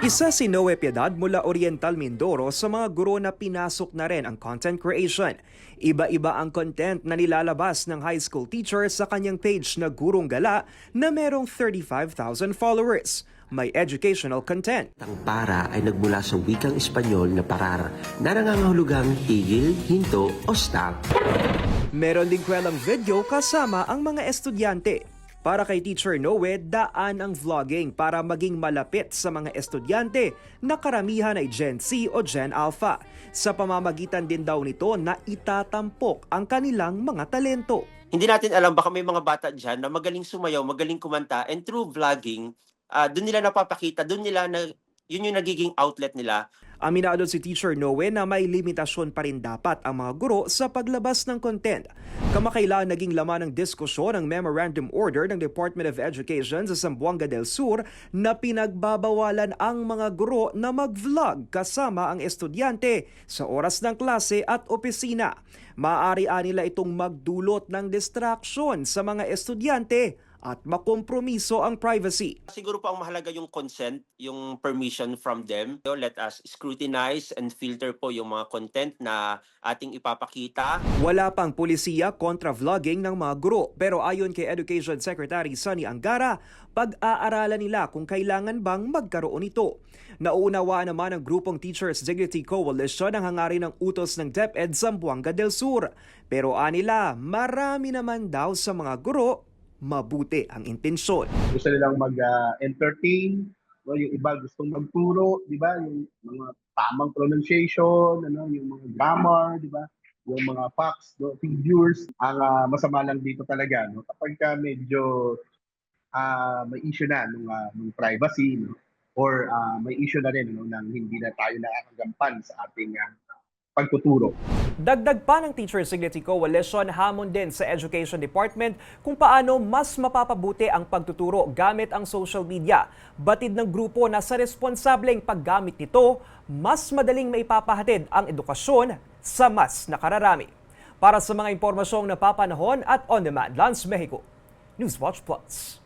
Isa si Noe Piedad mula Oriental Mindoro sa mga guro na pinasok na rin ang content creation. Iba-iba ang content na nilalabas ng high school teacher sa kanyang page na Gurong Gala na merong 35,000 followers. May educational content. Ang para ay nagmula sa wikang Espanyol na parara na nangangahulugang tigil, hinto o stop. Meron ding kwelang video kasama ang mga estudyante. Para kay Teacher Noe, daan ang vlogging para maging malapit sa mga estudyante na karamihan ay Gen Z o Gen Alpha. Sa pamamagitan din daw nito na itatampok ang kanilang mga talento. hindi natin alam baka may mga bata dyan na magaling sumayaw, magaling kumanta, and through vlogging, ah doon nila napapakita, doon nila na, yun yung nagiging outlet nila. Aminado si Teacher Noe na may limitasyon pa rin dapat ang mga guro sa paglabas ng content. Kamakailan naging laman ng diskusyon ang Memorandum Order ng Department of Education sa Zamboanga del Sur na pinagbabawalan ang mga guro na mag-vlog kasama ang estudyante sa oras ng klase at opisina. Maaari nila itong magdulot ng distraction sa mga estudyante at makompromiso ang privacy. Siguro po ang mahalaga yung consent, yung permission from them. So, let us scrutinize and filter po yung mga content na ating ipapakita. Wala pang pulisiya kontra vlogging ng mga guro pero ayon kay Education Secretary Sunny Angara, pag-aaralan nila kung kailangan bang magkaroon ito. Nauunawaan naman ng grupong Teachers Dignity Coalition ang hangarin ng utos ng DepEd Zamboanga del Sur. Pero anila, marami naman daw sa mga guro mabuti ang intensyon. gusto nilang mag-entertain, no? yung iba gustong magturo, di ba? Yung mga tamang pronunciation, ano, yung mga grammar, di ba? Yung mga facts, no? figures. Ang ah, masama lang dito talaga, no? kapag ka medyo ah, may issue na ng, ah, ng privacy, no? or ah, may issue na rin no? nang hindi na tayo nakakagampan sa ating ah, pagtuturo. Dagdag pa ng Teachers Dignity Coalition hamon din sa Education Department kung paano mas mapapabuti ang pagtuturo gamit ang social media. Batid ng grupo na sa responsableng paggamit nito, mas madaling maipapahatid ang edukasyon sa mas nakararami. Para sa mga impormasyong napapanahon at on-demand, Lance Mexico, Newswatch Plus.